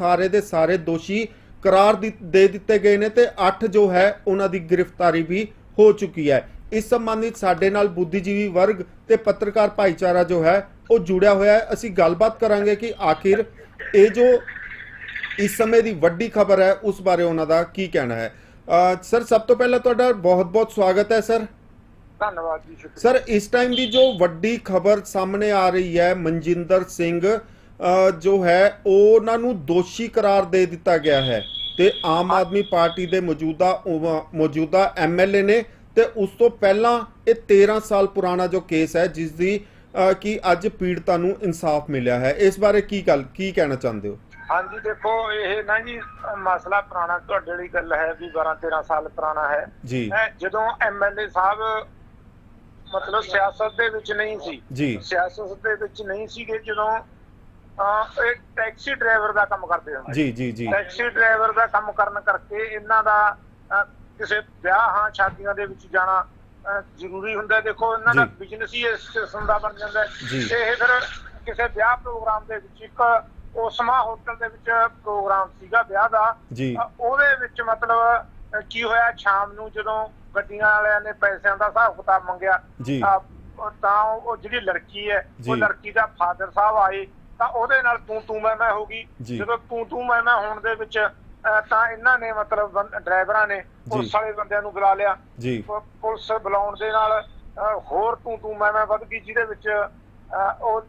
ਸਾਰੇ ਦੇ ਸਾਰੇ ਦੋਸ਼ੀ ਕਰਾਰ ਦਿ- ਦਿੱਤੇ ਗਏ ਨੇ ਤੇ 8 ਜੋ ਹੈ ਉਹਨਾਂ ਦੀ ਗ੍ਰਿਫਤਾਰੀ ਵੀ ਹੋ ਚੁੱਕੀ ਹੈ। ਇਸ ਸੰਬੰਧਿਤ ਸਾਡੇ ਨਾਲ ਬੁੱਧੀਜੀਵੀ ਵਰਗ ਤੇ ਪੱਤਰਕਾਰ ਭਾਈਚਾਰਾ ਜੋ ਹੈ ਉਹ ਜੁੜਿਆ ਹੋਇਆ ਹੈ। ਅਸੀਂ ਗੱਲਬਾਤ ਕਰਾਂਗੇ ਕਿ ਆਖਿਰ ਇਹ ਜੋ ਇਸ ਸਮੇਂ ਦੀ ਵੱਡੀ ਖਬਰ ਹੈ ਉਸ ਬਾਰੇ ਉਹਨਾਂ ਦਾ ਕੀ ਕਹਿਣਾ ਹੈ। ਸਰ ਸਭ ਤੋਂ ਪਹਿਲਾਂ ਤੁਹਾਡਾ ਬਹੁਤ-ਬਹੁਤ ਸਵਾਗਤ ਹੈ ਸਰ। ਧੰਨਵਾਦ ਜੀ ਸਰ ਇਸ ਟਾਈਮ ਦੀ ਜੋ ਵੱਡੀ ਖਬਰ ਸਾਹਮਣੇ ਆ ਰਹੀ ਹੈ ਮਨਜਿੰਦਰ ਸਿੰਘ ਜੋ ਹੈ ਉਹਨਾਂ ਨੂੰ ਦੋਸ਼ੀ ਕਰਾਰ ਦੇ ਦਿੱਤਾ ਗਿਆ ਹੈ। ਤੇ ਆਮ ਆਦਮੀ ਪਾਰਟੀ ਦੇ ਮੌਜੂਦਾ ਮੌਜੂਦਾ ਐਮਐਲਏ ਨੇ ਤੇ ਉਸ ਤੋਂ ਪਹਿਲਾਂ ਇਹ 13 ਸਾਲ ਪੁਰਾਣਾ ਜੋ ਕੇਸ ਹੈ ਜਿਸ ਦੀ ਕਿ ਅੱਜ ਪੀੜਤਾ ਨੂੰ ਇਨਸਾਫ ਮਿਲਿਆ ਹੈ। ਇਸ ਬਾਰੇ ਕੀ ਗੱਲ ਕੀ ਕਹਿਣਾ ਚਾਹੁੰਦੇ ਹੋ? ਹਾਂਜੀ ਦੇਖੋ ਇਹ ਨਾ ਜੀ ਮਸਲਾ ਪੁਰਾਣਾ ਤੁਹਾਡੇ ਲਈ ਗੱਲ ਹੈ ਵੀ 12 13 ਸਾਲ ਪੁਰਾਣਾ ਹੈ। ਜੀ। ਜਦੋਂ ਐਮਐਲਏ ਸਾਹਿਬ ਮਤਲਬ ਸਿਆਸਤ ਦੇ ਵਿੱਚ ਨਹੀਂ ਸੀ ਜੀ। ਸਿਆਸਤ ਦੇ ਵਿੱਚ ਨਹੀਂ ਸੀਗੇ ਜਦੋਂ ਇਹ ਟੈਕਸੀ ਡਰਾਈਵਰ ਦਾ ਕੰਮ ਕਰਦੇ ਹੁੰਦੇ ਜੀ ਜੀ ਜੀ ਟੈਕਸੀ ਡਰਾਈਵਰ ਦਾ ਕੰਮ ਕਰਨ ਕਰਕੇ ਇਹਨਾਂ ਦਾ ਕਿਸੇ ਵਿਆਹਾਂ ਸ਼ਾਦੀਆਂ ਦੇ ਵਿੱਚ ਜਾਣਾ ਜ਼ਰੂਰੀ ਹੁੰਦਾ। ਦੇਖੋ ਇਹਨਾਂ ਦਾ। ਬਿਜ਼ਨਸ ਹੀ ਇਸ ਕਿਸਮ ਦਾ ਬਣ ਜਾਂਦਾ। ਤੇ ਇਹ ਫਿਰ ਕਿਸੇ ਵਿਆਹ ਪ੍ਰੋਗਰਾਮ ਦੇ ਵਿੱਚ ਇੱਕ ਉਸਮਾ ਹੋਟਲ ਦੇ ਵਿੱਚ ਪ੍ਰੋਗਰਾਮ ਸੀਗਾ ਵਿਆਹ ਦਾ ਉਹਦੇ ਵਿੱਚ ਮਤਲਬ ਕੀ ਹੋਇਆ ਸ਼ਾਮ ਨੂੰ ਜਦੋਂ ਗੱਡੀਆਂ ਵਾਲਿਆਂ ਨੇ ਪੈਸਿਆਂ ਦਾ ਹਿਸਾਬ ਕਿਤਾਬ ਮੰਗਿਆ ਤਾਂ ਉਹ ਜਿਹੜੀ ਲੜਕੀ ਹੈ। ਉਹ ਲੜਕੀ ਦਾ ਫਾਦਰ ਸਾਹਿਬ ਆਏ ਤਾਂ ਉਹਦੇ ਨਾਲ ਤੂੰ ਤੂੰ ਮੈਂ ਮੈਂ ਹੋ ਗਈ। ਜਦੋਂ ਤੂੰ ਤੂੰ ਮੈਂ ਮੈਂ ਹੋਣ ਦੇ ਵਿੱਚ ਤਾਂ ਇਹਨਾਂ ਨੇ ਮਤਲਬ ਡਰਾਈਵਰਾਂ ਨੇ ਪੁਲਿਸ ਵਾਲੇ ਬੰਦਿਆਂ ਨੂੰ ਬੁਲਾ ਲਿਆ। ਪੁਲਿਸ ਬੁਲਾਉਣ ਦੇ ਨਾਲ ਹੋਰ ਤੂੰ ਤੂੰ ਮੈਂ ਮੈਂ ਵੱਧ ਗਈ ਜਿਹਦੇ ਵਿੱਚ ਉਹ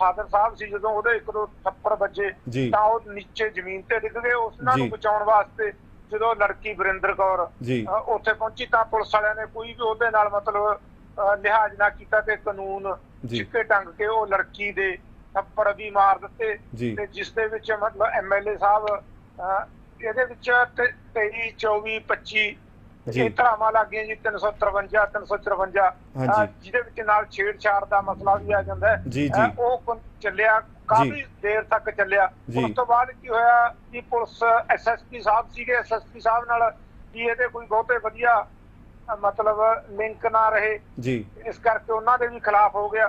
ਫਾਦਰ ਸਾਹਿਬ ਸੀ ਜਦੋਂ ਉਹਦੇ ਇੱਕ ਦੋ ਥੱਪੜ ਵੱਜੇ ਤਾਂ ਉਹ ਨੀਚੇ ਜ਼ਮੀਨ ਤੇ ਡਿੱਗ ਗਏ। ਉਹਨਾਂ ਨੂੰ। ਬਚਾਉਣ ਵਾਸਤੇ ਜਦੋਂ ਲੜਕੀ ਵਰਿੰਦਰ ਕੌਰ ਉੱਥੇ ਪਹੁੰਚੀ ਤਾਂ ਪੁਲਿਸ ਵਾਲਿਆਂ ਨੇ ਕੋਈ ਵੀ ਉਹਦੇ ਨਾਲ ਮਤਲਬ ਲਿਹਾਜ਼ ਨਾ ਕੀਤਾ ਤੇ ਕਾਨੂੰਨ। ਸਿੱਕੇ ਟੰਗ ਕੇ ਉਹ ਲੜਕੀ ਦੇ ਥੱਪੜ ਵੀ ਮਾਰ ਦਿੱਤੇ। ਤੇ ਜਿਸ ਦੇ ਵਿੱਚ ਮਤਲਬ ਐਮਐਲਏ ਸਾਹਿਬ ਇਹਦੇ ਵਿੱਚ 23 24 25 ਜੀ। ਇਹ ਧਰਾਵਾਂ ਲੱਗੀਆਂ ਜੀ 353 354 ਅ, ਹਾਂਜੀ। ਜਿਹਦੇ ਵਿੱਚ ਨਾਲ ਛੇੜਛਾੜ ਦਾ ਮਸਲਾ ਵੀ ਆ ਜਾਂਦਾ ਹੈ। ਉਹ ਚੱਲਿਆ ਕਾਫੀ ਦੇਰ ਤੱਕ ਚੱਲਿਆ। ਉਸ ਤੋਂ ਬਾਅਦ ਕੀ ਹੋਇਆ ਕਿ ਪੁਲਿਸ ਐਸਐਸਪੀ ਸਾਹਿਬ ਸੀਗੇ ਐਸਐਸਪੀ ਸਾਹਿਬ ਨਾਲ ਕੀ ਇਹਦੇ ਕੋਈ ਬਹੁਤੇ ਵਧੀਆ ਮਤਲਬ ਲਿੰਕ ਨਾ ਰਹੇ। ਜੀ। ਇਸ ਕਰਕੇ ਉਹਨਾਂ ਦੇ ਵੀ ਖਿਲਾਫ ਹੋ ਗਿਆ।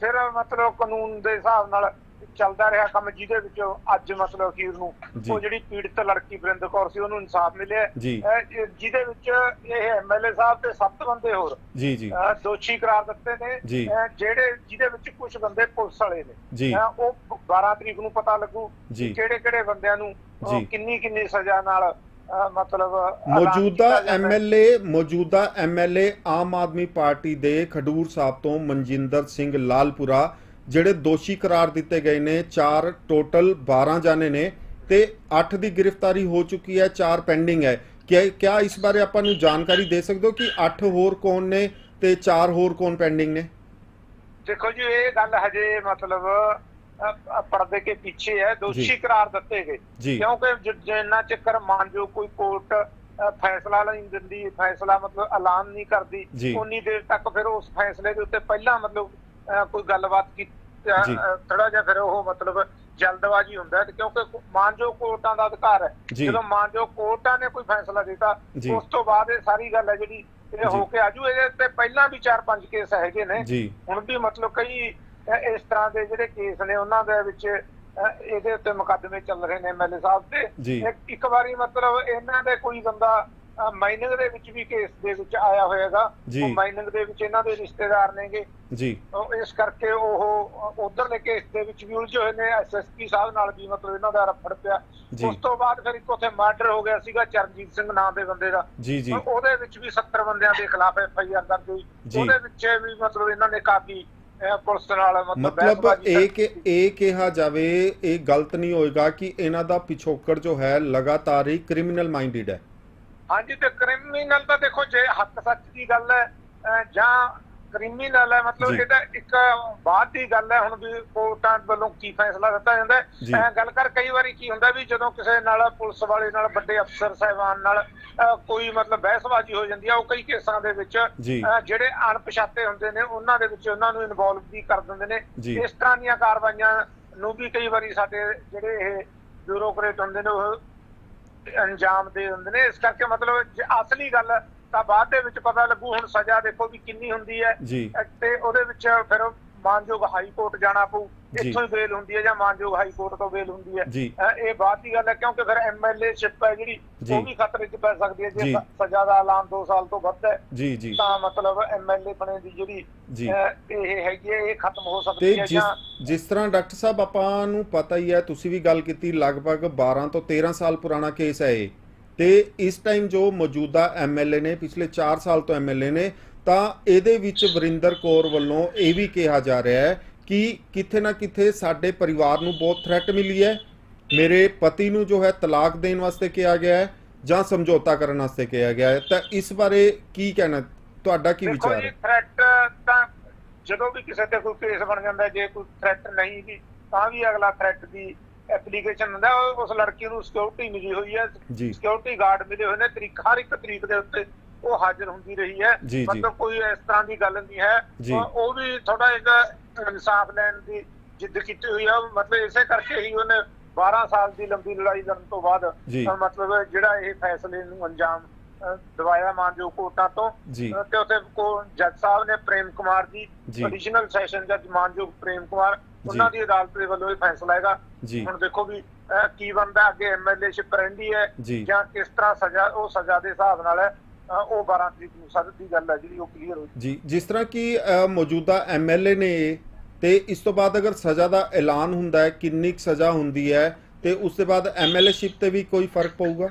ਫਿਰ ਮਤਲਬ ਕਾਨੂੰਨ ਦੇ ਹਿਸਾਬ ਨਾਲ ਚੱਲਦਾ ਰਿਹਾ ਕੰਮ ਜਿਹਦੇ ਵਿੱਚ ਅੱਜ ਮਤਲਬ ਅਖੀਰ ਨੂੰ। ਉਹ ਜਿਹੜੀ ਪੀੜਤ ਲੜਕੀ ਵਰਿੰਦਰ ਕੌਰ ਸੀ ਉਹਨੂੰ ਇਨਸਾਫ ਮਿਲਿਆ। ਜਿਹਦੇ ਵਿੱਚ ਇਹ ਐਮਐਲਏ ਸਾਹਿਬ ਤੇ ਸੱਤ ਬੰਦੇ ਹੋਰ ਜੀ ਜੀ। ਦੋਸ਼ੀ ਕਰਾਰ ਦਿੱਤੇ ਨੇ। ਜਿਹੜੇ ਜਿਹਦੇ ਵਿੱਚ ਕੁਝ ਬੰਦੇ ਪੁਲਿਸ ਵਾਲੇ ਨੇ। ਉਹ 12 ਤਰੀਕ ਨੂੰ ਪਤਾ ਲੱਗੂ। ਕਿਹੜੇ ਕਿਹੜੇ ਬੰਦਿਆਂ ਨੂੰ। ਕਿੰਨੀ ਕਿੰਨੀ ਸਜ਼ਾ ਨਾਲ ਮਤਲਬ ਮੌਜੂਦਾ। ਐਮਐਲਏ ਮੌਜੂਦਾ ਐਮਐਲਏ ਆਮ ਆਦਮੀ ਪਾਰਟੀ ਦੇ ਖਡੂਰ ਸਾਹਿਬ ਤੋਂ ਮਨਜਿੰਦਰ ਸਿੰਘ ਲਾਲਪੁਰਾ ਜਿਹੜੇ ਦੋਸ਼ੀ ਕਰਾਰ ਦਿੱਤੇ ਗਏ ਨੇ 4 ਟੋਟਲ 12 ਜਾਣੇ ਨੇ ਤੇ 8 ਦੀ ਗ੍ਰਿਫਤਾਰੀ ਹੋ ਚੁੱਕੀ ਹੈ 4 ਪੈਂਡਿੰਗ ਹੈ ਕਿਆ ਕਿਆ ਇਸ ਬਾਰੇ ਆਪਾਂ ਨੂੰ ਜਾਣਕਾਰੀ ਦੇ ਸਕਦੇ ਹੋ ਕਿ 8 ਹੋਰ ਕੌਣ ਨੇ ਤੇ 4 ਹੋਰ ਕੌਣ ਪੈਂਡਿੰਗ ਨੇ ਦੇਖੋ ਜੀ ਇਹ ਗੱਲ ਹਜੇ ਮਤਲਬ ਪਰਦੇ ਕੇ ਪਿੱਛੇ ਦਿੱਤੇ ਗਏ ਜੀ। ਕਿਉਂਕਿ ਜ- ਜਿੰਨਾ ਚੱਕਰ ਮੰਨ ਜੋ ਕੋਈ ਕੋਰਟ ਅ, ਫੈਸਲਾ ਨਹੀਂ ਦਿੰਦੀ ਫੈਸਲਾ ਮਤਲਬ ਐਲਾਨ ਨਹੀਂ। ਕਰਦੀ ਉਨੀ ਦੇਰ ਤੱਕ ਫਿਰ ਉਸ ਫੈਸਲੇ ਦੇ ਉੱਤੇ ਪਹਿਲਾਂ ਮਤਲਬ ਕੋਈ ਗੱਲਬਾਤ ਕੀ। ਥੋੜਾ ਜਿਹਾ ਫਿਰ ਉਹ ਮਤਲਬ ਜਲਦਬਾਜ਼ੀ ਹੁੰਦਾ ਹੈ ਕਿਉਂਕਿ ਮਾਨਜੋ ਕੋਰਟਾਂ ਦਾ ਅਧਿਕਾਰ ਹੈ। ਜਦੋਂ ਮਾਨਜੋ ਕੋਰਟਾਂ ਨੇ ਕੋਈ ਫੈਸਲਾ ਦਿੱਤਾ। ਉਸ ਤੋਂ ਬਾਅਦ ਇਹ ਸਾਰੀ ਗੱਲ ਹੈ ਜਿਹੜੀ ਇਹ। ਹੋ ਕੇ ਆਜੂ ਇਹਦੇ ਤੇ ਪਹਿਲਾਂ ਵੀ 4-5 ਕੇਸ ਹੈਗੇ ਨੇ ਹੁਣ ਵੀ ਮਤਲਬ ਕਈ ਇਸ ਤਰ੍ਹਾਂ ਦੇ ਜਿਹੜੇ ਕੇਸ ਨੇ ਉਹਨਾਂ ਦੇ ਵਿੱਚ ਇਹਦੇ ਉੱਤੇ ਮੁਕੱਦਮੇ ਚੱਲ ਰਹੇ ਨੇ ਐਮਐਲਏ ਸਾਹਿਬ ਤੇ। ਇੱਕ- ਵਾਰੀ ਮਤਲਬ ਇਹਨਾਂ ਦੇ ਕੋਈ ਬੰਦਾ ਮਾਈਨਿੰਗ ਦੇ ਵਿੱਚ ਵੀ ਕੇਸ ਦੇ ਵਿੱਚ ਆਇਆ ਜੀ। ਉਹ ਮਾਈਨਿੰਗ ਦੇ ਵਿੱਚ ਇਹਨਾਂ ਦੇ ਰਿਸ਼ਤੇਦਾਰ ਨੇਗੇ। ਜੀ। ਇਸ ਕਰਕੇ ਉਹ ਉਧਰਲੇ ਕੇਸ ਦੇ ਵਿੱਚ ਵੀ ਉਲਝੇ ਹੋਏ ਨੇ। ਐਸਐਸਪੀ ਸਾਹਿਬ ਨਾਲ ਵੀ ਮਤਲਬ ਇਹਨਾਂ ਦਾ ਰਫੜ ਪਿਆ। ਉਸ ਤੋਂ ਬਾਅਦ ਫਿਰ ਇੱਕ ਉੱਥੇ ਮਰਡਰ ਹੋ ਗਿਆ ਸੀਗਾ ਚਰਨਜੀਤ ਸਿੰਘ ਨਾਮ ਦੇ ਬੰਦੇ ਦਾ। ਉਹਦੇ ਵਿੱਚ ਵੀ 70 ਬੰਦਿਆਂ ਦੇ ਖਿਲਾਫ ਐਫ ਆਈ ਆਰ ਦਰਜ ਹੋਈ। ਉਹਦੇ ਵਿੱਚ ਵੀ ਮਤਲਬ ਇਹਨਾਂ ਨੇ ਕਾਫੀ ਪੁਲਿਸ ਨਾਲ ਮਤਲਬ ਇਹ। ਕਿ ਇਹ ਕਿਹਾ ਜਾਵੇ ਇਹ ਗਲਤ ਨਹੀਂ ਹੋਏਗਾ ਕਿ ਇਹਨਾਂ ਦਾ ਪਿਛੋਕੜ ਜੋ ਹੈ ਲਗਾਤਾਰ ਹੀ ਕ੍ਰਿਮੀਨਲ ਮਾਈਂਡਡ ਹੈ ਹਾਂਜੀ ਤੇ ਕ੍ਰਿਮੀਨਲ ਤਾਂ ਦੇਖੋ ਜੇ ਹੱਕ ਸੱਚ ਦੀ ਗੱਲ ਹੈ ਜਾਂ ਕ੍ਰਿਮੀਨਲ ਹੈ ਮਤਲਬ। ਇਹਦਾ ਇੱਕ ਬਾਅਦ ਦੀ ਗੱਲ ਹੈ ਹੁਣ ਵੀ ਕੋਰਟਾਂ ਵੱਲੋਂ ਕੀ ਫੈਸਲਾ ਦਿੱਤਾ ਜਾਂਦਾ। ਹੈ ਗੱਲ ਕਰ ਕਈ ਵਾਰੀ ਕੀ ਹੁੰਦਾ ਵੀ ਜਦੋਂ ਕਿਸੇ ਨਾਲ ਪੁਲਿਸ ਵਾਲੇ ਨਾਲ ਵੱਡੇ ਅਫਸਰ ਸਾਹਿਬਾਨ ਨਾਲ ਕੋਈ ਮਤਲਬ ਬਹਿਸਬਾਜ਼ੀ ਹੋ ਜਾਂਦੀ ਆ ਉਹ ਕਈ ਕੇਸਾਂ ਦੇ ਵਿੱਚ ਜਿਹੜੇ ਅਣਪਛਾਤੇ ਹੁੰਦੇ ਨੇ ਉਹਨਾਂ ਦੇ ਵਿੱਚ ਉਹਨਾਂ ਨੂੰ ਇਨਵੋਲਵ ਵੀ ਕਰ ਦਿੰਦੇ ਨੇ। ਇਸ ਤਰ੍ਹਾਂ ਦੀਆਂ ਕਾਰਵਾਈਆਂ ਨੂੰ ਵੀ ਕਈ ਵਾਰੀ ਸਾਡੇ ਜਿਹੜੇ ਇਹ ਬਿਊਰੋਕਰੇਟ ਹੁੰਦੇ ਨੇ ਉਹ ਅੰਜਾਮ ਦੇ ਹੁੰਦੇ ਨੇ ਇਸ ਕਰਕੇ ਮਤਲਬ ਅਸਲੀ ਗੱਲ ਤਾਂ ਬਾਅਦ ਦੇ ਵਿੱਚ ਪਤਾ ਲੱਗੂ ਹੁਣ ਸਜ਼ਾ ਦੇਖੋ ਵੀ ਕਿੰਨੀ ਹੁੰਦੀ ਹੈ। ਤੇ ਉਹਦੇ ਵਿੱਚ ਫਿਰ ਮਾਨਯੋਗ ਹਾਈ ਕੋਰਟ ਜਾਣਾ ਪਊ। ਇੱਥੋਂ ਹੀ ਬੇਲ ਹੁੰਦੀ ਹੈ ਜਾਂ ਮਾਨਯੋਗ ਹਾਈ ਕੋਰਟ ਤੋਂ ਬੇਲ ਹੁੰਦੀ ਹੈ। ਇਹ ਬਾਤ ਦੀ ਗੱਲ ਹੈ ਕਿਉਂਕਿ ਫਿਰ ਐਮਐਲਏ ਸ਼ਿਪ ਹੈ ਜਿਹੜੀ। ਉਹ ਵੀ ਖਤਰੇ 'ਚ ਪੈ ਸਕਦੀ ਹੈ। ਜੀ। ਸਜ਼ਾ ਦਾ ਐਲਾਨ 2 ਸਾਲ ਤੋਂ ਵੱਧ ਹੈ ਤਾਂ ਮਤਲਬ ਐਮਐਲਏ ਬਣੇ ਦੀ ਜਿਹੜੀ ਇਹ ਹੈਗੀ ਹੈ ਇਹ ਖਤਮ ਹੋ ਸਕਦੀ ਹੈ ਜਾਂ ਜਿਸ ਤਰ੍ਹਾਂ ਡਾਕਟਰ ਸਾਹਿਬ ਆਪਾਂ ਨੂੰ ਪਤਾ ਹੀ ਹੈ ਤੁਸੀਂ ਵੀ ਗੱਲ ਕੀਤੀ ਲਗਭਗ 12 ਤੋਂ 13 ਸਾਲ ਪੁਰਾਣਾ ਕੇਸ ਹੈ ਇਹ। ਤੇ ਇਸ ਟਾਈਮ ਜੋ ਮੌਜੂਦਾ ਐਮਐਲਏ ਨੇ ਪਿਛਲੇ 4 ਸਾਲ ਤੋਂ ਐਮਐਲਏ ਨੇ ਤਾਂ ਇਹਦੇ ਵਿੱਚ ਵਰਿੰਦਰ ਕੌਰ ਵੱਲੋਂ ਇਹ ਵੀ ਕਿਹਾ ਜਾ ਰਿਹਾ ਹੈ ਕਿ ਕਿਥੇ ਨਾ ਕਿਥੇ ਸਾਡੇ ਪਰਿਵਾਰ ਨੂੰ ਬਹੁਤ ਥ੍ਰੈਟ ਮਿਲੀ ਹੈ। ਮੇਰੇ ਪਤੀ ਨੂੰ ਜੋ ਹੈ ਤਲਾਕ ਦੇਣ ਵਾਸਤੇ ਕਿਹਾ ਗਿਆ ਹੈ ਜਾਂ ਸਮਝੌਤਾ ਕਰਨ ਵਾਸਤੇ ਕਿਹਾ ਗਿਆ ਹੈ। ਤਾਂ ਇਸ ਬਾਰੇ ਕੀ ਕਹਿਣਾ ਤੁਹਾਡਾ ਕੀ ਵਿਚਾਰ ਹੈ? ਥ੍ਰੈਟ ਤਾਂ ਜਦੋਂ ਵੀ ਕਿਸੇ ਤੇ ਕੋਈ ਕੇਸ ਬਣ ਜਾਂਦਾ ਜੇ ਕੋਈ ਥ੍ਰੈਟ ਨਹੀਂ ਵੀ ਤਾਂ ਵੀ ਅਗਲਾ ਥ੍ਰੈਟ ਦੀ ਐਪਲੀਕੇਸ਼ਨ ਹੁੰਦਾ ਉਸ ਲੜਕੀ ਨੂੰ ਸਿਕਿਉਰਿਟੀ ਮਿਲੀ ਹੋਈ ਹੈ। ਸਿਕਿਉਰਿਟੀ ਗਾਰਡ ਮਿਲੇ ਹੋਏ ਨੇ ਤਰੀਕ ਹਰ ਇੱਕ ਤਰੀਕ ਦੇ ਉੱਤੇ ਉਹ ਹਾਜ਼ਰ ਹੁੰਦੀ ਰਹੀ ਹੈ। ਮਤਲਬ ਕੋਈ ਇਸ ਤਰ੍ਹਾਂ ਦੀ ਗੱਲ ਨਹੀਂ ਹੈ। ਉਹ ਵੀ ਥੋੜਾ ਜਿਹਾ ਇਨਸਾਫ ਲੈਣ ਦੀ ਜਿੱਦ ਕੀਤੀ ਹੋਈ ਹੈ ਮਤਲਬ ਇਸੇ ਕਰਕੇ ਹੀ ਉਹਨੇ 12 ਸਾਲ ਦੀ ਲੰਬੀ ਲੜਾਈ ਲੜਨ ਤੋਂ ਬਾਅਦ ਮਤਲਬ ਜਿਹੜਾ ਇਹ ਫੈਸਲੇ ਨੂੰ ਅੰਜਾਮ ਦਵਾਇਆ ਮਾਨਯੋਗ ਕੋਰਟਾਂ ਤੋਂ ਤੇ ਉੱਥੇ ਕੋ ਜੱਜ ਸਾਹਿਬ ਨੇ ਪ੍ਰੇਮ ਕੁਮਾਰ ਜੀ। ਐਡੀਸ਼ਨਲ ਸੈਸ਼ਨ ਜੱਜ ਮਾਨਯੋਗ ਪ੍ਰੇਮ ਕੁਮਾਰ ਉਹਨਾਂ ਦੀ ਅਦਾਲਤ ਦੇ ਵੱਲੋਂ ਇਹ ਫੈਸਲਾ ਹੈਗਾ। ਹੁਣ ਦੇਖੋ ਵੀ ਕੀ ਬੰਦਾ ਅੱਗੇ ਐਮਐਲਏ ਸ਼ਿਪ ਰਹਿੰਦੀ ਹੈ ਜੀ। ਕਿਸ ਤਰ੍ਹਾਂ ਸਜ਼ਾ ਉਹ ਸਜ਼ਾ ਦੇ ਹਿਸਾਬ ਨਾਲ ਹੈ ਉਹ 12 ਤਰੀਕ ਨੂੰ ਸਜ਼ਾ ਦੀ ਗੱਲ ਹੈ ਜਿਹੜੀ ਉਹ ਕਲੀਅਰ ਹੋ ਜੀ ਜਿਸ ਤਰ੍ਹਾਂ ਕਿ ਮੌਜੂਦਾ ਐਮਐਲਏ ਨੇ ਤੇ ਇਸ ਤੋਂ ਬਾਅਦ ਅਗਰ ਸਜ਼ਾ ਦਾ ਐਲਾਨ ਹੁੰਦਾ ਹੈ ਕਿੰਨੀ ਕੁ ਸਜ਼ਾ ਹੁੰਦੀ ਹੈ ਤੇ ਉਸ ਤੋਂ ਬਾਅਦ ਐਮਐਲਏ ਸ਼ਿਪ ਤੇ ਵੀ ਕੋਈ ਫ਼ਰਕ ਪਊਗਾ?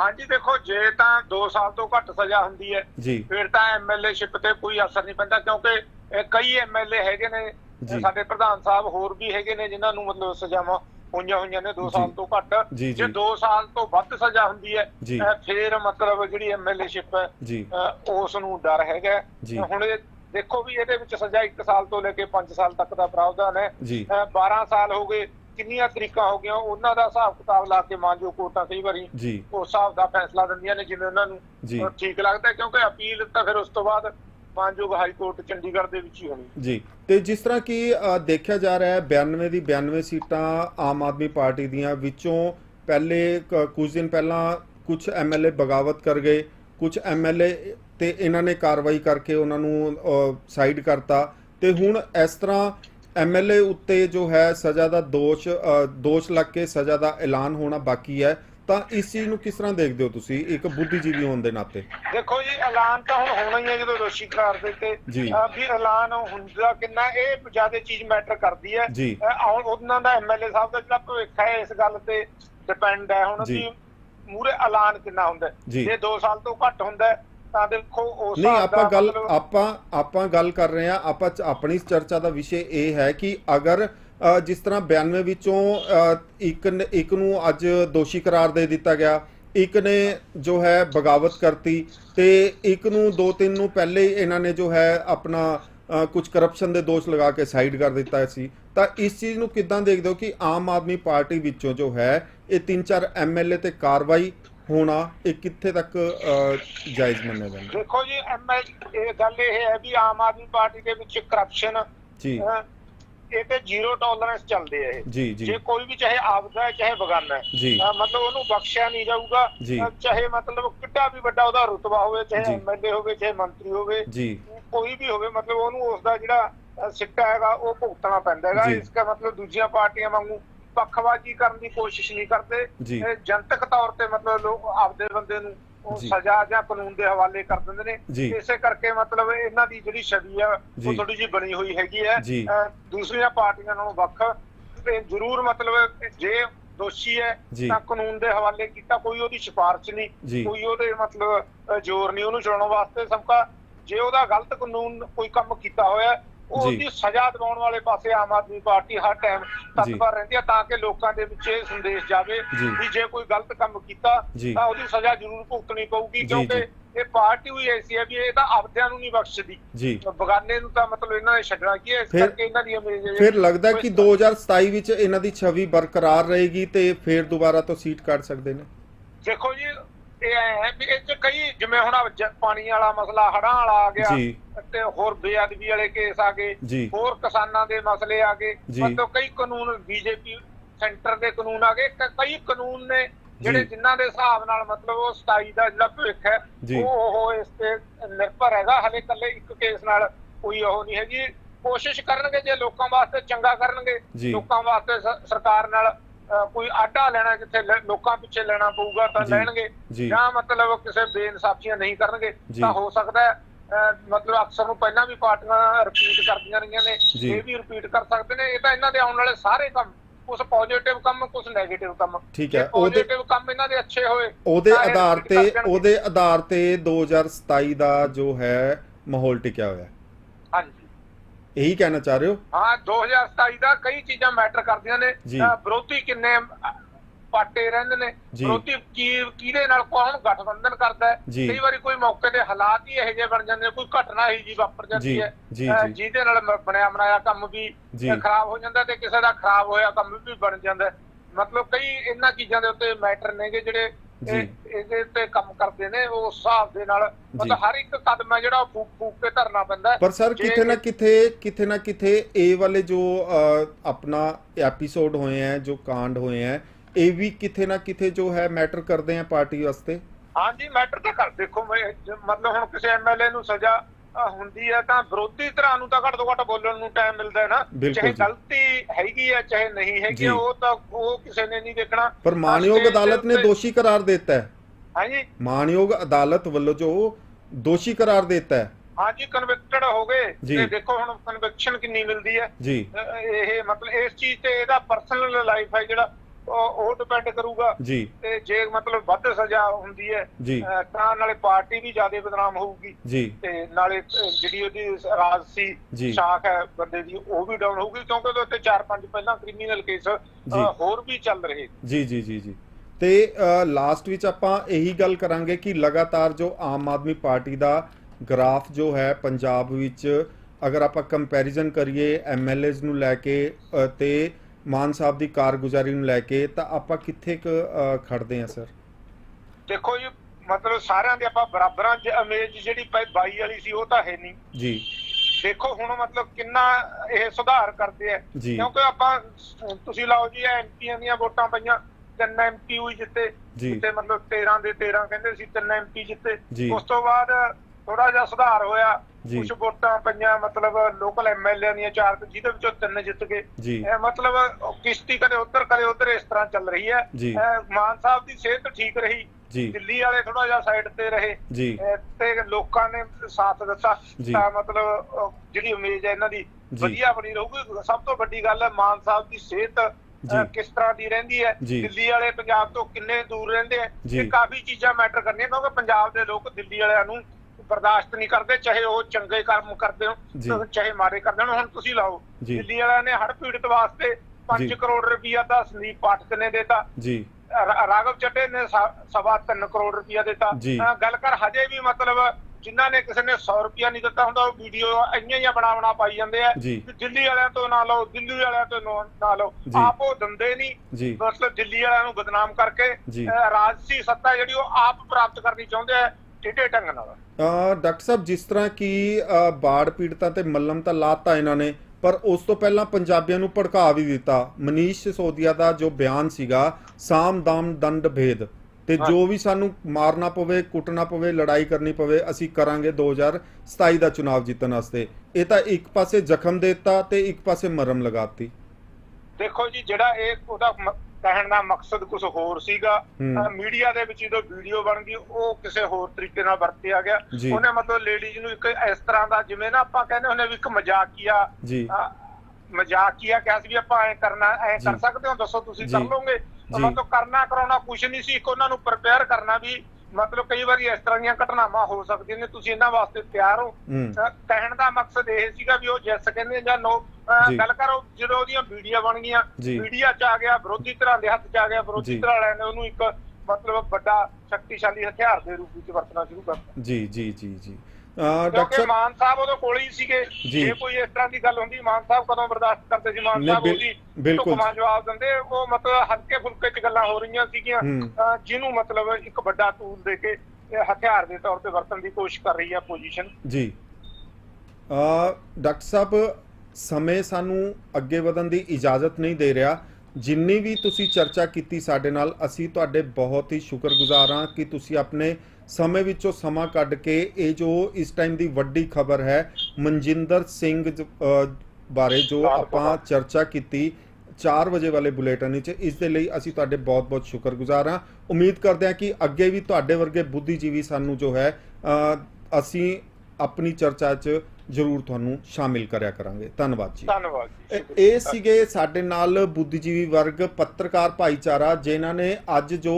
ਹਾਂਜੀ ਦੇਖੋ ਜੇ ਤਾਂ 2 ਸਾਲ ਤੋਂ ਘੱਟ ਸਜ਼ਾ ਹੁੰਦੀ ਹੈ ਫਿਰ ਤਾਂ ਐਮਐਲਏ ਸ਼ਿਪ ਤੇ ਕੋਈ ਅਸਰ ਨਹੀਂ ਪੈਂਦਾ ਕਿਉਂਕਿ ਕਈ ਐਮਐਲਏ ਹੈਗੇ ਨੇ। ਸਾਡੇ ਪ੍ਰਧਾਨ ਸਾਹਿਬ ਹੋਰ ਵੀ ਹੈਗੇ ਨੇ ਜਿਨ੍ਹਾਂ ਨੂੰ ਮਤਲਬ ਸਜ਼ਾਵਾਂ ਹੋਈਆਂ ਹੋਈਆਂ ਨੇ 2 ਸਾਲ। ਤੋਂ ਘੱਟ। ਜੀ, ਜੇ ਜੀ। 2 ਸਾਲ ਤੋਂ ਵੱਧ ਸਜ਼ਾ ਹੁੰਦੀ ਹੈ ਫਿਰ ਮਤਲਬ ਜਿਹੜੀ ਐਮਐਲਏ ਸ਼ਿਪ ਹੈ ਉਸ ਨੂੰ ਡਰ ਹੈਗਾ। ਹੁਣ ਇਹ ਦੇਖੋ ਵੀ ਇਹਦੇ ਵਿੱਚ ਸਜ਼ਾ 1 ਸਾਲ ਤੋਂ ਲੈ ਕੇ 5 ਸਾਲ ਤੱਕ ਦਾ ਪ੍ਰਾਵਧਾਨ ਹੈ। ਜੀ। ਅਹ 12 ਸਾਲ ਹੋ ਗਏ ਕਿੰਨੀਆਂ ਤਰੀਕਾਂ ਹੋ ਗਈਆਂ ਉਹਨਾਂ ਦਾ ਹਿਸਾਬ ਕਿਤਾਬ ਲਾ ਕੇ ਮਾਂਜੋ ਕੋਰਟਾਂ ਕਈ ਵਾਰੀ ਉਸ ਹਿਸਾਬ ਦਾ ਫੈਸਲਾ ਦਿੰਦੀਆਂ ਨੇ ਜਿਵੇਂ ਉਹਨਾਂ ਨੂੰ ਠੀਕ ਲੱਗਦਾ ਕਿਉਂਕਿ ਅਪੀਲ ਤਾਂ ਫਿਰ ਉਸ ਤੋਂ ਬਾਅਦ ਮਾਨਯੋਗ ਹਾਈ ਕੋਰਟ ਚੰਡੀਗੜ੍ਹ ਦੇ ਵਿੱਚ ਹੀ ਹੋਣੀ। ਜੀ, ਤੇ ਜਿਸ ਤਰ੍ਹਾਂ ਕਿ ਦੇਖਿਆ ਜਾ ਰਿਹਾ ਹੈ 92 ਦੀ 92 ਸੀਟਾਂ ਆਮ ਆਦਮੀ ਪਾਰਟੀ ਦੀਆਂ, ਵਿੱਚੋਂ ਪਹਿਲੇ ਕੁਝ ਦਿਨ ਪਹਿਲਾਂ ਕੁਝ ਐਮਐਲਏ ਬਗਾਵਤ ਕਰ ਗਏ, ਕੁਝ ਐਮਐਲਏ ਤੇ ਇਹਨਾਂ ਨੇ ਕਾਰਵਾਈ ਕਰਕੇ ਉਹਨਾਂ ਨੂੰ ਸਾਈਡ ਕਰਤਾ। ਤੇ ਹੁਣ ਇਸ ਤਰ੍ਹਾਂ ਐਮਐਲਏ ਉੱਤੇ ਜੋ ਹੈ, ਸਜ਼ਾ ਦਾ ਦੋਸ਼ ਦੋਸ਼ ਲੱਗ ਕੇ ਸਜ਼ਾ ਦਾ ਐਲਾਨ ਹੋਣਾ ਬਾਕੀ ਹੈ। ਤਾਂ ਇਸ ਚੀਜ਼ ਨੂੰ ਕਿਸ ਤਰ੍ਹਾਂ ਦੇਖਦੇ ਹੋ ਤੁਸੀਂ ਇੱਕ ਬੁੱਧੀਜੀਵੀ ਹੋਣ ਦੇ ਨਾਤੇ ਦੇਖੋ ਜੀ ਐਲਾਨ ਤਾਂ ਹੁਣ ਹੋਣਾ ਹੀ ਹੈ ਜਦੋਂ ਦੋਸ਼ੀ ਕਰਾਰ ਦੇ ਤੇ ਜੀ। ਅਹ ਵੀ ਐਲਾਨ ਹੁੰਦਾ ਕਿੰਨਾ ਇਹ ਜ਼ਿਆਦਾ ਚੀਜ਼ ਮੈਟਰ ਕਰਦੀ ਹੈ ਉਹਨਾਂ ਦਾ ਐਮਐਲਏ ਸਾਹਿਬ ਦਾ ਜਿਹੜਾ ਭਵਿੱਖ ਹੈ ਇਸ ਗੱਲ ਤੇ ਡਿਪੈਂਡ ਹੈ ਹੁਣ। ਵੀ ਮੂਰੇ ਐਲਾਨ ਕਿੰਨਾ ਹੁੰਦਾ। ਜੀ। ਜੇ 2 ਸਾਲ ਤੋਂ ਘੱਟ ਹੁੰਦਾ ਤਾਂ ਦੇਖੋ ਉਸ ਨਹੀਂ ਆਪਾਂ ਗੱਲ ਆਪਾਂ ਆਪਾਂ ਗੱਲ ਕਰ ਰਹੇ ਹਾਂ ਆਪਾਂ ਆਪਣੀ ਚਰਚਾ ਦਾ ਵਿਸ਼ੇ ਇਹ ਹੈ ਕਿ ਅਗਰ ਜਿਸ ਤਰ੍ਹਾਂ 92 ਵਿੱਚੋਂ ਇੱਕ ਇੱਕ ਨੂੰ ਅੱਜ ਦੋਸ਼ੀ ਕਰਾਰ ਦੇ ਦਿੱਤਾ ਗਿਆ। ਇੱਕ ਨੇ ਜੋ ਹੈ ਬਗਾਵਤ ਕਰਤੀ ਤੇ ਇੱਕ ਨੂੰ ਦੋ ਤਿੰਨ ਨੂੰ ਪਹਿਲੇ ਹੀ ਇਹਨਾਂ ਨੇ ਜੋ ਹੈ ਆਪਣਾ ਕੁਝ ਕਰਪਸ਼ਨ ਦੇ ਦੋਸ਼ ਲਗਾ ਕੇ ਸਾਈਡ ਕਰ ਦਿੱਤਾ ਸੀ। ਤਾਂ ਇਸ ਚੀਜ਼ ਨੂੰ ਕਿੱਦਾਂ ਦੇਖਦੇ ਹੋ ਕਿ ਆਮ ਆਦਮੀ ਪਾਰਟੀ ਵਿੱਚੋਂ ਜੋ ਹੈ ਇਹ ਤਿੰਨ ਚਾਰ ਐਮਐਲਏ ਤੇ ਕਾਰਵਾਈ ਹੋਣਾ ਇਹ ਕਿੱਥੇ ਤੱਕ ਜਾਇਜ਼ ਮੰਨਿਆ ਜਾਂਦਾ? ਦੇਖੋ ਜੀ ਐਮਐਲ ਇਹ ਗੱਲ ਇਹ ਹੈ ਵੀ ਆਮ ਆਦਮੀ ਪਾਰਟੀ ਦੇ ਵਿੱਚ ਕਰਪਸ਼ਨ ਜੀ। ਇਹ ਤੇ ਜ਼ੀਰੋ ਟੋਲਰੈਂਸ ਚੱਲਦੇ ਆ ਇਹ। ਜੀ ਕੋਈ ਵੀ ਚਾਹੇ ਆਪਦਾ ਹੈ ਚਾਹੇ ਬਗਾਨਾ ਹੈ। ਮਤਲਬ ਉਹਨੂੰ ਬਖਸ਼ਿਆ ਨਹੀਂ ਜਾਊਗਾ ਚਾਹੇ ਮਤਲਬ ਕਿੱਡਾ ਵੀ ਵੱਡਾ ਉਹਦਾ ਰੁਤਬਾ ਹੋਵੇ ਚਾਹੇ। ਐਮਐਲਏ ਹੋਵੇ ਚਾਹੇ ਮੰਤਰੀ ਹੋਵੇ ਕੋਈ ਵੀ ਹੋਵੇ ਮਤਲਬ ਉਹਨੂੰ ਉਸ ਦਾ ਜਿਹੜਾ ਸਿੱਟਾ ਹੈਗਾ ਉਹ ਭੁਗਤਣਾ ਪੈਂਦਾ ਹੈਗਾ। ਇਸ ਦਾ ਮਤਲਬ ਦੂਜੀਆਂ ਪਾਰਟੀਆਂ ਵਾਂਗੂ ਪੱਖਵਾਜੀ ਕਰਨ ਦੀ ਕੋਸ਼ਿਸ਼ ਨਹੀਂ ਕਰਦੇ। ਜਨਤਕ ਤੌਰ ਤੇ ਮਤਲਬ ਲੋਕ ਆਪਦੇ ਬੰਦੇ ਨੂੰ ਉਹ ਜੀ। ਸਜ਼ਾ ਜਾਂ ਕਾਨੂੰਨ ਦੇ ਹਵਾਲੇ ਕਰ ਦਿੰਦੇ ਨੇ ਜੀ। ਇਸੇ ਕਰਕੇ ਮਤਲਬ ਇਹਨਾਂ ਦੀ ਜਿਹੜੀ ਛਵੀ ਆ ਜੀ। ਉਹ ਥੋੜੀ ਜਿਹੀ ਬਣੀ ਹੋਈ ਹੈਗੀ ਹੈ ਜੀ। ਅਹ ਦੂਸਰੀਆਂ ਪਾਰਟੀਆਂ ਨਾਲੋਂ ਵੱਖ ਤੇ ਜ਼ਰੂਰ ਮਤਲਬ ਜੇ ਦੋਸ਼ੀ ਹੈ ਜੀ। ਤਾਂ ਕਾਨੂੰਨ ਦੇ ਹਵਾਲੇ ਕੀਤਾ ਕੋਈ ਉਹਦੀ ਸਿਫਾਰਿਸ਼ ਜੀ। ਨਹੀਂ ਕੋਈ ਉਹਦੇ ਮਤਲਬ ਅਹ ਜ਼ੋਰ ਨਹੀਂ ਉਹਨੂੰ ਚਲਾਉਣ ਵਾਸਤੇ ਸਬਕਾ ਜੇ ਉਹਦਾ ਗਲਤ ਕਾਨੂੰਨ ਕੋਈ ਕੰਮ ਕੀਤਾ ਹੋਇਆ ਉਹ। ਉਹਦੀ ਸਜ਼ਾ ਦਿਵਾਉਣ ਵਾਲੇ ਪਾਸੇ ਆਮ ਆਦਮੀ ਪਾਰਟੀ ਹਰ ਟਾਈਮ ਤਤਪਰ ਰਹਿੰਦੀ ਹੈ ਤਾਂ ਕਿ ਲੋਕਾਂ ਦੇ ਵਿੱਚ ਇਹ ਸੰਦੇਸ਼ ਜਾਵੇ। ਵੀ ਜੇ ਕੋਈ ਗਲਤ ਕੰਮ ਕੀਤਾ। ਤਾਂ ਉਹਦੀ ਸਜ਼ਾ ਜ਼ਰੂਰ ਭੁਗਤਣੀ ਪਊਗੀ ਕਿਉਂਕਿ। ਇਹ ਪਾਰਟੀ ਹੋਈ ਐਸੀ ਹੈ ਵੀ ਇਹ ਤਾਂ ਆਪਦਿਆਂ ਨੂੰ ਨਹੀਂ ਬਖਸ਼ਦੀ ਜੀ ਬਗਾਨੇ ਨੂੰ ਤਾਂ ਮਤਲਬ ਇਹਨਾਂ ਨੇ ਛੱਡਣਾ ਕੀ ਹੈ ਇਸ ਕਰਕੇ ਇਹਨਾਂ ਦੀ ਫਿਰ ਲੱਗਦਾ ਕਿ 2027 ਵਿੱਚ ਇਹਨਾਂ ਦੀ ਛਵੀ ਬਰਕਰਾਰ ਰਹੇਗੀ ਤੇ ਫਿਰ ਦੁਬਾਰਾ ਤੋਂ ਸੀਟ ਕੱਢ ਸਕਦੇ ਨੇ ਦੇਖੋ ਜੀ ਇਹ ਹੈ ਵੀ ਇਹ ਚ ਕਈ ਜਿਵੇਂ ਹੁਣ ਆਹ ਜ- ਪਾਣੀ ਵਾਲਾ ਮਸਲਾ ਹੜਾਂ ਵਾਲਾ ਆ ਗਿਆ। ਤੇ ਹੋਰ ਬੇਅਦਬੀ ਵਾਲੇ ਕੇਸ ਆ ਗਏ ਜੀ। ਹੋਰ ਕਿਸਾਨਾਂ ਦੇ ਮਸਲੇ ਆ ਗਏ ਜੀ। ਮਤਲਬ ਕਈ ਕਾਨੂੰਨ ਬੀਜੇਪੀ ਸੈਂਟਰ ਦੇ ਕਾਨੂੰਨ ਆ ਗਏ ਕ- ਕਈ ਕਾਨੂੰਨ ਨੇ ਜਿਹੜੇ ਜੀ। ਜਿਨ੍ਹਾਂ ਦੇ ਹਿਸਾਬ ਨਾਲ ਮਤਲਬ ਉਹ 27 ਦਾ ਜਿਹੜਾ ਭਵਿੱਖ ਹੈ ਜੀ। ਉਹ ਉਹ ਇਸ ਤੇ ਨਿਰਭਰ ਹੈਗਾ ਹਲੇ ਕੱਲੇ ਇੱਕ ਕੇਸ ਨਾਲ ਕੋਈ ਉਹ ਨਹੀਂ ਹੈਗੀ ਕੋਸ਼ਿਸ਼ ਕਰਨਗੇ ਜੇ ਲੋਕਾਂ ਵਾਸਤੇ ਚੰਗਾ ਕਰਨਗੇ ਜੀ। ਲੋਕਾਂ ਵਾਸਤੇ ਸ- ਸਰਕਾਰ ਨਾਲ ਕੋਈ ਆਡਾ ਲੈਣਾ ਲ- ਲੋਕਾਂ ਪਿੱਛੇ ਲੈਣਾ ਪਊਗਾ ਤਾਂ। ਲੈਣਗੇ ਜੀ। ਮਤਲਬ ਕਿਸੇ ਬੇਇਨਸਾਫੀਆਂ ਨਹੀਂ ਕਰਨਗੇ। ਤਾਂ ਹੋ ਸਕਦਾ ਮਤਲਬ ਅਕਸਰ ਨੂੰ ਪਹਿਲਾਂ ਵੀ ਪਾਰਟੀਆਂ ਰਿਪੀਟ ਕਰਦੀਆਂ ਰਹੀਆਂ ਨੇ। ਇਹ ਵੀ ਰਿਪੀਟ ਕਰ ਸਕਦੇ ਨੇ ਇਹ ਤਾਂ ਇਹਨਾਂ ਦੇ ਆਉਣ ਵਾਲੇ ਸਾਰੇ ਕੰਮ ਕੁਝ ਪੋਜ਼ਿਟਿਵ ਕੰਮ ਕੁਝ 네ਗੇਟਿਵ ਕੰਮ ਠੀਕ ਹੈ, ਉਹਦੇ- ਪੋਜ਼ਿਟਿਵ ਕੰਮ ਇਹਨਾਂ ਦੇ ਅੱਛੇ ਹੋਏ ਉਹਦੇ ਆਧਾਰ ਤੇ। ਉਹਦੇ ਆਧਾਰ ਤੇ 2027 ਦਾ ਜੋ ਹੈ ਮਾਹੌਲ ਟਿਕਿਆ ਹੋਇਆ ਹਾਂਜੀ ਇਹੀ ਕਹਿਣਾ ਚਾਹ ਰਹੇ ਹੋ ਹਾਂ 2027 ਦਾ ਕਈ ਚੀਜ਼ਾਂ ਮੈਟਰ ਕਰਦੀਆਂ ਨੇ ਵਿਰੋਧੀ ਕਿੰਨੇ ਪਾਟੇ ਰਹਿੰਦੇ ਨੇ। ਵਿਰੋਧੀ ਕੀ ਕਿਹਦੇ ਨਾਲ ਕੌਣ ਗਠਬੰਧਨ ਕਰਦਾ ਹੈ। ਕਈ ਵਾਰੀ ਕੋਈ ਮੌਕੇ ਦੇ ਹਾਲਾਤ ਹੀ ਇਹੋ ਜਿਹੇ ਬਣ ਜਾਂਦੇ ਨੇ ਕੋਈ ਘਟਨਾ ਹੀ ਜੀ ਵਾਪਰ ਜਾਂਦੀ ਹੈ। ਜਿਹਦੇ ਨਾਲ ਬਣਿਆ ਬਣਾਇਆ ਕੰਮ ਵੀ ਖਰਾਬ ਹੋ ਜਾਂਦਾ ਤੇ ਕਿਸੇ ਦਾ ਖਰਾਬ ਹੋਇਆ ਕੰਮ ਵੀ ਬਣ ਜਾਂਦਾ। ਮਤਲਬ ਕਈ ਇਹਨਾਂ ਚੀਜ਼ਾਂ ਦੇ ਉੱਤੇ ਮੈਟਰ ਨੇਗੇ ਜਿਹੜੇ ਇਹਦੇ ਉੱਤੇ ਕੰਮ ਕਰਦੇ ਨੇ ਉਸ ਹਿਸਾਬ ਦੇ ਨਾਲ ਮਤਲਬ ਹਰ ਇੱਕ ਕਦਮ ਹੈ ਜਿਹੜਾ ਉਹ ਫੂਕ ਫੂਕ ਕੇ ਧਰਨਾ ਪੈਂਦਾ। ਪਰ ਸਰ ਕਿਤੇ ਨਾ ਕਿਤੇ ਕਿਤੇ ਨਾ ਕਿਤੇ ਇਹ ਵਾਲੇ ਜੋ ਆਪਣਾ ਐਪੀਸੋਡ ਹੋਏ ਹੈ ਜੋ ਕਾਂਡ ਹੋਏ ਹੈ ਇਹ ਵੀ ਕਿਤੇ ਨਾ ਕਿਤੇ ਜੋ ਹੈ ਮੈਟਰ ਕਰਦੇ ਹੈ ਪਾਰਟੀ ਵਾਸਤੇ? ਹਾਂਜੀ ਮੈਟਰ ਤਾਂ ਕਰ ਦੇਖੋ ਮਤਲਬ ਹੁਣ ਕਿਸੇ ਐਮਐਲਏ ਨੂੰ ਸਜ਼ਾ ਹੁੰਦੀ ਹੈ ਤਾਂ ਵਿਰੋਧੀ ਧਿਰਾਂ ਨੂੰ ਤਾਂ ਘੱਟ ਤੋਂ ਘੱਟ ਬੋਲਣ ਨੂੰ ਟਾਈਮ ਮਿਲਦਾ ਹੈ ਨਾ। ਚਾਹੇ। ਗਲਤੀ ਹੈਗੀ ਹੈ ਚਾਹੇ ਨਹੀਂ ਹੈਗੀ ਉਹ ਤਾਂ ਉਹ ਕਿਸੇ ਨੇ ਨਹੀਂ ਦੇਖਣਾ। ਪਰ ਮਾਨਯੋਗ ਅਦਾਲਤ ਨੇ ਦੋਸ਼ੀ ਕਰਾਰ ਦਿੱਤਾ ਹੈ। ਹਾਂਜੀ। ਮਾਨਯੋਗ ਅਦਾਲਤ ਵੱਲੋਂ ਜੋ ਦੋਸ਼ੀ ਕਰਾਰ ਦਿੱਤਾ ਹੈ। ਹਾਂਜੀ ਕਨਵਿਕਟਡ ਹੋ ਗਏ। ਤੇ ਦੇਖੋ ਹੁਣ ਕਨਵਿਕਸ਼ਨ ਕਿੰਨੀ ਮਿਲਦੀ ਹੈ। ਜੀ। ਇਹ ਮਤਲਬ ਇਸ ਚੀਜ਼ ਤੇ ਇਹਦਾ ਪਰਸਨਲ ਲਾਈਫ ਹੈ ਜਿਹੜਾ। ਉਹ ਡਿਪੈਂਡ ਕਰੂਗਾ। ਜੀ। ਤੇ ਜੇ ਮਤਲਬ ਵੱਧ ਸਜ਼ਾ ਹੁੰਦੀ ਹੈ ਤਾਂ ਨਾਲੇ ਪਾਰਟੀ ਵੀ ਜ਼ਿਆਦਾ ਬਦਨਾਮ ਹੋਊਗੀ। ਜੀ। ਤੇ ਨਾਲੇ ਜਿਹੜੀ ਉਹਦੀ ਰਾਜਸੀ। ਸ਼ਾਖ ਹੈ ਬੰਦੇ ਦੀ ਉਹ ਵੀ ਡਾਊਨ ਹੋਊਗੀ ਕਿਉਂਕਿ ਉਹਦੇ ਉੱਤੇ 4-5 ਪਹਿਲਾਂ ਕ੍ਰਿਮੀਨਲ ਕੇਸ। ਹੋਰ ਵੀ ਚੱਲ ਰਹੇ। ਜੀ ਜੀ ਜੀ ਜੀ। ਤੇ ਲਾਸਟ ਵਿੱਚ ਆਪਾਂ ਇਹੀ ਗੱਲ ਕਰਾਂਗੇ ਕਿ ਲਗਾਤਾਰ ਜੋ ਆਮ ਆਦਮੀ ਪਾਰਟੀ ਦਾ ਗ੍ਰਾਫ ਜੋ ਹੈ ਪੰਜਾਬ ਵਿੱਚ ਅਗਰ ਆਪਾਂ ਕੰਪੈਰੀਜ਼ਨ ਕਰੀਏ ਐਮਐਲਏਜ਼ ਨੂੰ ਲੈ ਕੇ ਤੇ ਮਾਨ ਸਾਹਿਬ ਦੀ ਕਾਰਗੁਜ਼ਾਰੀ ਨੂੰ ਲੈ ਕੇ ਤਾਂ ਆਪਾਂ ਕਿੱਥੇ ਕੁ ਖੜਦੇ ਹਾਂ ਸਰ ਦੇਖੋ ਜੀ ਮਤਲਬ ਸਾਰਿਆਂ ਦੇ ਆਪਾਂ ਬਰਾਬਰਾਂ ਚ ਇਮੇਜ ਜਿਹੜੀ ਪਹਿ 22 ਵਾਲੀ ਸੀ ਉਹ ਤਾਂ ਹੈ ਨਹੀਂ ਜੀ ਦੇਖੋ ਹੁਣ ਮਤਲਬ ਕਿੰਨਾ ਇਹ ਸੁਧਾਰ ਕਰਦੇ ਆ। ਕਿਉਂਕਿ ਆਪਾਂ ਤੁਸੀਂ ਲਾਓ ਜੀ ਐਮਪੀਆਂ ਦੀਆਂ ਵੋਟਾਂ ਪਈਆਂ ਤਿੰਨ ਐਮਪੀ ਹੋਈ ਜਿੱਤੇ। ਜਿੱਤੇ ਮਤਲਬ 13 ਦੇ 13 ਕਹਿੰਦੇ ਸੀ ਤਿੰਨ ਐਮਪੀ ਜਿੱਤੇ। ਉਸ ਤੋਂ ਬਾਅਦ ਥੋੜਾ ਜਿਹਾ ਸੁਧਾਰ ਹੋਇਆ। ਕੁਝ ਵੋਟਾਂ ਪਈਆਂ ਮਤਲਬ ਲੋਕਲ ਐਮਐਲਏ ਦੀਆਂ ਚਾਰ ਜਿਹਦੇ ਵਿੱਚੋਂ ਤਿੰਨ ਜਿੱਤ ਗਏ ਮਤਲਬ ਕਿਸ਼ਤੀ ਕਦੇ ਉੱਧਰ ਕਦੇ ਉੱਧਰ ਇਸ ਤਰ੍ਹਾਂ ਚੱਲ ਰਹੀ ਹੈ ਮਾਨ ਸਾਹਿਬ ਦੀ ਸਿਹਤ ਠੀਕ ਰਹੀ। ਦਿੱਲੀ ਵਾਲੇ ਥੋੜਾ ਜਿਹਾ ਸਾਈਡ ਤੇ ਰਹੇ ਤੇ ਲੋਕਾਂ ਨੇ ਸਾਥ ਦਿੱਤਾ। ਤਾਂ ਮਤਲਬ ਜਿਹੜੀ ਉਮੀਦ ਹੈ ਇਹਨਾਂ ਦੀ। ਵਧੀਆ ਬਣੀ ਰਹੂਗੀ ਸਭ ਤੋਂ ਵੱਡੀ ਗੱਲ ਹੈ ਮਾਨ ਸਾਹਿਬ ਦੀ ਸਿਹਤ। ਕਿਸ ਤਰ੍ਹਾਂ ਦੀ ਰਹਿੰਦੀ ਹੈ। ਦਿੱਲੀ ਵਾਲੇ ਪੰਜਾਬ ਤੋਂ ਕਿੰਨੇ ਦੂਰ ਰਹਿੰਦੇ ਆ। ਇਹ ਕਾਫੀ ਚੀਜ਼ਾਂ ਮੈਟਰ ਕਰਨੀਆਂ ਕਿਉਂਕਿ ਪੰਜਾਬ ਦੇ ਲੋਕ ਦਿੱਲੀ ਵਾਲਿਆਂ ਨੂੰ ਬਰਦਾਸ਼ਤ ਨਹੀਂ ਕਰਦੇ ਚਾਹੇ ਉਹ ਚੰਗੇ ਕੰਮ ਕਰਦੇ। ਹੋ ਚਾਹੇ ਮਾੜੇ ਕਰਦੇ ਹੋਣ ਹੁਣ ਤੁਸੀਂ ਲਾਓ। ਦਿੱਲੀ ਵਾਲਿਆਂ ਨੇ ਹੜ੍ਹ ਪੀੜਤ ਵਾਸਤੇ ਜੀ। 5 ਕਰੋੜ ਰੁਪਈਆ ਦਾ ਸੰਦੀਪ ਪਾਠਕ ਨੇ ਦਿੱਤਾ ਜੀ ਰਾ- ਰਾਘਵ ਚੱਡੇ ਨੇ ਸਵਾ 3 ਕਰੋੜ ਰੁਪਇਆ ਦਿੱਤਾ ਗੱਲ ਕਰ ਹਜੇ ਵੀ ਮਤਲਬ ਜਿਨ੍ਹਾਂ ਨੇ ਕਿਸੇ ਨੇ 100 ਰੁਪਇਆ ਨਹੀਂ ਦਿੱਤਾ ਹੁੰਦਾ ਉਹ ਵੀਡੀਓ ਇੰਨੀਆਂ ਹੀ ਬਣਾ ਬਣਾ ਪਾਈ ਜਾਂਦੇ ਆ ਦਿੱਲੀ ਵਾਲਿਆਂ ਤੋਂ ਨਾ ਲਓ ਦਿੱਲੀ ਵਾਲਿਆਂ ਤੋਂ ਨਾ- ਲਓ। ਆਪ ਉਹ ਦਿੰਦੇ ਨਹੀਂ। ਮਤਲਬ ਦਿੱਲੀ ਵਾਲਿਆਂ ਨੂੰ ਬਦਨਾਮ ਕਰਕੇ ਰਾਜਸੀ ਸੱਤਾ ਜਿਹੜੀ ਉਹ ਆਪ ਪ੍ਰਾਪਤ ਕਰਨੀ ਚਾਹੁੰਦੇ ਆ ਟਿੱਡੇ ਢੰਗ ਨਾਲ। ਅ, ਡਾਕਟਰ ਸਾਹਿਬ ਜਿਸ ਤਰ੍ਹਾਂ ਕਿ ਬਾੜ ਪੀੜਤਾਂ ਤੇ ਮੱਲਮ ਤਾਂ ਲਾਤਾ ਇਹਨਾਂ ਨੇ ਪਰ ਉਸ ਤੋਂ ਪਹਿਲਾਂ ਪੰਜਾਬੀਆਂ ਨੂੰ ਭੜਕਾ ਵੀ ਦਿੱਤਾ। ਮਨੀਸ਼ ਸਿਸੋਦੀਆ ਦਾ ਜੋ ਬਿਆਨ ਸੀਗਾ ਸਾਮ ਦਾਮ ਦੰਡ ਭੇਦ। ਤੇ ਜੋ ਵੀ ਸਾਨੂੰ ਮਾਰਨਾ ਪਵੇ ਕੁੱਟਣਾ ਪਵੇ ਲੜਾਈ ਕਰਨੀ ਪਵੇ ਅਸੀਂ ਕਰਾਂਗੇ 2027 ਦਾ ਚੁਣਾਵ ਜਿੱਤਣ ਵਾਸਤੇ। ਇਹ ਤਾਂ ਇੱਕ ਪਾਸੇ ਜ਼ਖਮ ਦੇਤਾ ਤੇ ਇੱਕ ਪਾਸੇ ਮਰਮ ਲਗਾਤੀ ਦੇਖੋ ਜੀ ਜਿਹੜਾ ਇਹ ਉਹਦਾ ਕਹਿਣ ਦਾ ਮਕਸਦ ਕੁਝ ਹੋਰ ਸੀਗਾ ਮੀਡੀਆ ਦੇ ਵਿੱਚ ਜਦੋਂ ਵੀਡੀਓ ਬਣ ਗਈ ਉਹ ਕਿਸੇ ਹੋਰ ਤਰੀਕੇ ਨਾਲ ਵਰਤਿਆ ਗਿਆ। ਉਹਨੇ ਮਤਲਬ ਲੇਡੀਜ਼ ਨੂੰ ਇੱਕ ਇਸ ਤਰ੍ਹਾਂ ਦਾ ਜਿਵੇਂ ਨਾ ਆਪਾਂ ਕਹਿੰਦੇ ਹੁੰਦੇ ਵੀ ਇੱਕ ਮਜ਼ਾਕੀਆ ਮਜ਼ਾਕੀਆ ਕਿਹਾ ਸੀ ਵੀ ਆਪਾਂ ਐ ਕਰਨਾ ਐ। ਕਰ ਸਕਦੇ ਹੋ ਦੱਸੋ ਤੁਸੀਂ। ਕਰ ਲਓਗੇ। ਮਤਲਬ ਕਰਨਾ ਕਰਾਉਣਾ ਕੁਝ ਨਹੀਂ ਸੀ ਇੱਕ ਉਹਨਾਂ ਨੂੰ ਪ੍ਰਪੇਅਰ ਕਰਨਾ ਵੀ ਮਤਲਬ ਕਈ ਵਾਰੀ ਇਸ ਤਰ੍ਹਾਂ ਦੀਆਂ ਘਟਨਾਵਾਂ ਹੋ ਸਕਦੀਆਂ ਨੇ ਤੁਸੀਂ ਇਹਨਾਂ ਵਾਸਤੇ ਤਿਆਰ ਹੋ ਕਹਿਣ ਦਾ ਮਕਸਦ ਇਹ ਸੀਗਾ ਵੀ ਉਹ ਜੈਸ ਕਹਿੰਦੇ ਜਾਂ ਨੋ। ਗੱਲ ਕਰੋ ਜਦੋਂ ਉਹਦੀਆਂ ਵੀਡੀਓ ਬਣ ਗਈਆਂ। ਮੀਡੀਆ ਚ ਆ ਗਿਆ ਵਿਰੋਧੀ ਧਿਰਾਂ ਦੇ ਹੱਥ ਚ ਆ ਗਿਆ। ਵਿਰੋਧੀ ਧਿਰਾਂ ਵਾਲਿਆਂ ਨੇ ਉਹਨੂੰ ਇੱਕ ਮਤਲਬ ਵੱਡਾ ਸ਼ਕਤੀਸ਼ਾਲੀ ਹਥਿਆਰ ਦੇ ਰੂਪ ਵਿੱਚ ਵਰਤਣਾ ਸ਼ੁਰੂ ਕਰਤਾ ਜੀ ਜੀ ਜੀ ਜੀ ਡਾਕਟਰ ਮਾਨ ਸਾਹਿਬ ਉਹਦੇ ਕੋਲ ਹੀ ਸੀਗੇ। ਜੀ। ਕੋਈ ਇਸ ਤਰ੍ਹਾਂ ਦੀ ਗੱਲ ਹੁੰਦੀ ਮਾਨ ਸਾਹਿਬ ਕਦੋਂ ਬਰਦਾਸ਼ਤ ਕਰਦੇ ਸੀ? ਮਾਨ ਸਾਹਿਬ ਉਹਦੀ ਬਿਲਕੁਲ। ਜਵਾਬ ਦਿੰਦੇ। ਉਹ ਮਤਲਬ ਹਲਕੇ ਫੁਲਕੇ ਚ ਗੱਲਾਂ ਹੋ ਰਹੀਆਂ ਸੀਗੀਆਂ। ਜਿਹਨੂੰ ਮਤਲਬ ਇੱਕ ਵੱਡਾ ਟੂਲ ਦੇ ਕੇ ਹਥਿਆਰ ਦੇ ਤੌਰ ਤੇ ਵਰਤਣ ਦੀ ਕੋਸ਼ਿਸ਼ ਕਰ ਰਹੀ ਹੈ ਪੋਜੀਸ਼ਨ ਜੀ। ਅ ਡਾਕਟਰ ਸਾਹਿਬ ਸਮੇਂ ਸਾਨੂੰ ਅੱਗੇ ਵਧਣ ਦੀ ਇਜਾਜ਼ਤ ਨਹੀਂ ਦੇ ਰਿਹਾ। ਜਿੰਨੀ ਵੀ ਤੁਸੀਂ ਚਰਚਾ ਕੀਤੀ ਸਾਡੇ ਨਾਲ ਅਸੀਂ ਤੁਹਾਡੇ ਬਹੁਤ ਹੀ ਸ਼ੁਕਰਗੁਜ਼ਾਰ ਹਾਂ ਕਿ ਤੁਸੀਂ ਆਪਣੇ ਸਮੇਂ ਵਿੱਚੋਂ ਸਮਾਂ ਕੱਢ ਕੇ ਇਹ ਜੋ ਇਸ ਟਾਈਮ ਦੀ ਵੱਡੀ ਖਬਰ ਹੈ ਮਨਜਿੰਦਰ ਸਿੰਘ ਬਾਰੇ ਜੋ ਆਪਾਂ। ਚਰਚਾ ਕੀਤੀ 4 ਵਜੇ ਵਾਲੇ ਬੁਲੇਟਿਨ ਵਿੱਚ ਇਸ ਦੇ ਲਈ ਅਸੀਂ ਤੁਹਾਡੇ ਬਹੁਤ-ਬਹੁਤ ਸ਼ੁਕਰਗੁਜ਼ਾਰ ਹਾਂ। ਉਮੀਦ ਕਰਦੇ ਹਾਂ ਕਿ ਅੱਗੇ ਵੀ ਤੁਹਾਡੇ ਵਰਗੇ ਬੁੱਧੀਜੀਵੀ ਸਾਨੂੰ ਜੋ ਹੈ ਅਸੀਂ ਆਪਣੀ ਚਰਚਾ 'ਚ ਜ਼ਰੂਰ ਤੁਹਾਨੂੰ ਸ਼ਾਮਿਲ ਕਰਿਆ ਕਰਾਂਗੇ। ਧੰਨਵਾਦ ਜੀ। ਧੰਨਵਾਦ ਜੀ ਇਹ- ਸੀਗੇ ਸਾਡੇ ਨਾਲ ਬੁੱਧੀਜੀਵੀ ਵਰਗ ਪੱਤਰਕਾਰ ਭਾਈਚਾਰਾ ਜਿਨ੍ਹਾਂ ਨੇ ਅੱਜ ਜੋ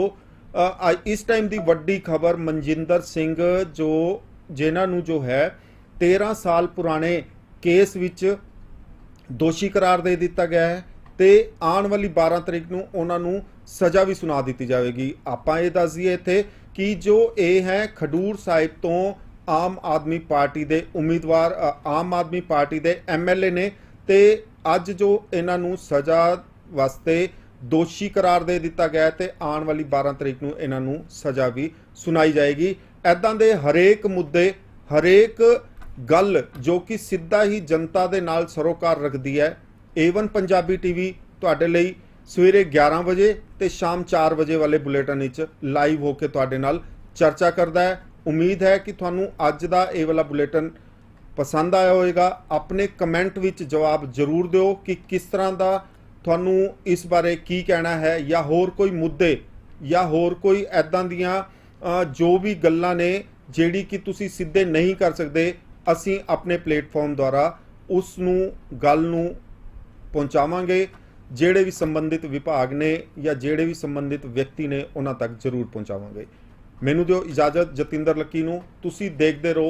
ਇਸ ਟਾਈਮ ਦੀ ਵੱਡੀ ਖਬਰ ਮਨਜਿੰਦਰ ਸਿੰਘ ਜੋ, ਜਿਨ੍ਹਾਂ ਨੂੰ ਜੋ ਹੈ 13 ਸਾਲ ਪੁਰਾਣੇ ਕੇਸ ਵਿੱਚ ਦੋਸ਼ੀ ਕਰਾਰ ਦੇ ਦਿੱਤਾ ਗਿਆ ਹੈ ਤੇ ਆਉਣ ਵਾਲੀ 12 ਤਰੀਕ ਨੂੰ ਉਹਨਾਂ ਨੂੰ ਸਜ਼ਾ ਵੀ ਸੁਣਾ ਦਿੱਤੀ ਜਾਵੇਗੀ। ਆਪਾਂ ਇਹ ਦੱਸ ਦਈਏ ਇੱਥੇ ਕਿ ਜੋ ਇਹ ਹੈ, ਖਡੂਰ ਸਾਹਿਬ ਤੋਂ ਆਮ ਆਦਮੀ ਪਾਰਟੀ ਦੇ ਉਮੀਦਵਾਰ ਆਮ ਆਦਮੀ ਪਾਰਟੀ ਦੇ ਐਮਐਲਏ ਨੇ ਤੇ ਅੱਜ ਜੋ ਇਹਨਾਂ ਨੂੰ ਸਜ਼ਾ ਵਾਸਤੇ ਦੋਸ਼ੀ ਕਰਾਰ ਦੇ ਦਿੱਤਾ ਗਿਆ ਹੈ ਤੇ ਆਉਣ ਵਾਲੀ 12 ਤਰੀਕ ਨੂੰ ਇਹਨਾਂ ਨੂੰ ਸਜ਼ਾ ਵੀ ਸੁਣਾਈ ਜਾਏਗੀ। ਐਦਾਂ ਦੇ ਹਰੇਕ ਮੁੱਦੇ, ਹਰੇਕ ਗੱਲ ਜੋ ਕਿ ਸਿੱਧਾ ਹੀ ਜਨਤਾ ਦੇ ਨਾਲ ਸਰੋਕਾਰ ਰੱਖਦੀ ਹੈ ਏਵਨ ਪੰਜਾਬੀ ਟੀਵੀ ਤੁਹਾਡੇ ਲਈ ਸਵੇਰੇ 11 ਵਜੇ ਤੇ ਸ਼ਾਮ 4 ਵਜੇ ਵਾਲੇ ਬੁਲੇਟਿਨ ਵਿੱਚ ਲਾਈਵ ਹੋ ਕੇ ਤੁਹਾਡੇ ਨਾਲ ਚਰਚਾ ਕਰਦਾ ਹੈ। ਉਮੀਦ ਹੈ ਕਿ ਤੁਹਾਨੂੰ ਅੱਜ ਦਾ ਇਹ ਵਾਲਾ ਬੁਲੇਟਿਨ ਪਸੰਦ ਆਇਆ ਹੋਵੇਗਾ। ਆਪਣੇ ਕਮੈਂਟ ਵਿੱਚ ਜਵਾਬ ਜ਼ਰੂਰ ਦਿਓ ਕਿ ਕਿਸ ਤਰ੍ਹਾਂ ਦਾ ਤੁਹਾਨੂੰ ਇਸ ਬਾਰੇ ਕੀ ਕਹਿਣਾ ਹੈ ਜਾਂ ਹੋਰ ਕੋਈ ਮੁੱਦੇ ਜਾਂ ਹੋਰ ਕੋਈ ਐਦਾਂ ਦੀਆਂ ਜੋ ਵੀ ਗੱਲਾਂ ਨੇ ਜਿਹੜੀ ਕਿ ਤੁਸੀਂ ਸਿੱਧੇ ਨਹੀਂ ਕਰ ਸਕਦੇ, ਅਸੀਂ ਆਪਣੇ ਪਲੇਟਫਾਰਮ ਦੁਆਰਾ ਉਸ ਨੂੰ, ਗੱਲ ਨੂੰ ਪਹੁੰਚਾਵਾਂਗੇ, ਜਿਹੜੇ ਵੀ ਸੰਬੰਧਿਤ ਵਿਭਾਗ ਨੇ ਜਾਂ ਜਿਹੜੇ ਵੀ ਸੰਬੰਧਿਤ ਵਿਅਕਤੀ ਨੇ ਉਹਨਾਂ ਤੱਕ ਜ਼ਰੂਰ ਪਹੁੰਚਾਵਾਂਗੇ। ਮੈਨੂੰ ਦਿਓ ਇਜਾਜ਼ਤ ਜਤਿੰਦਰ ਲੱਕੀ ਨੂੰ, ਤੁਸੀਂ ਦੇਖਦੇ ਰਹੋ।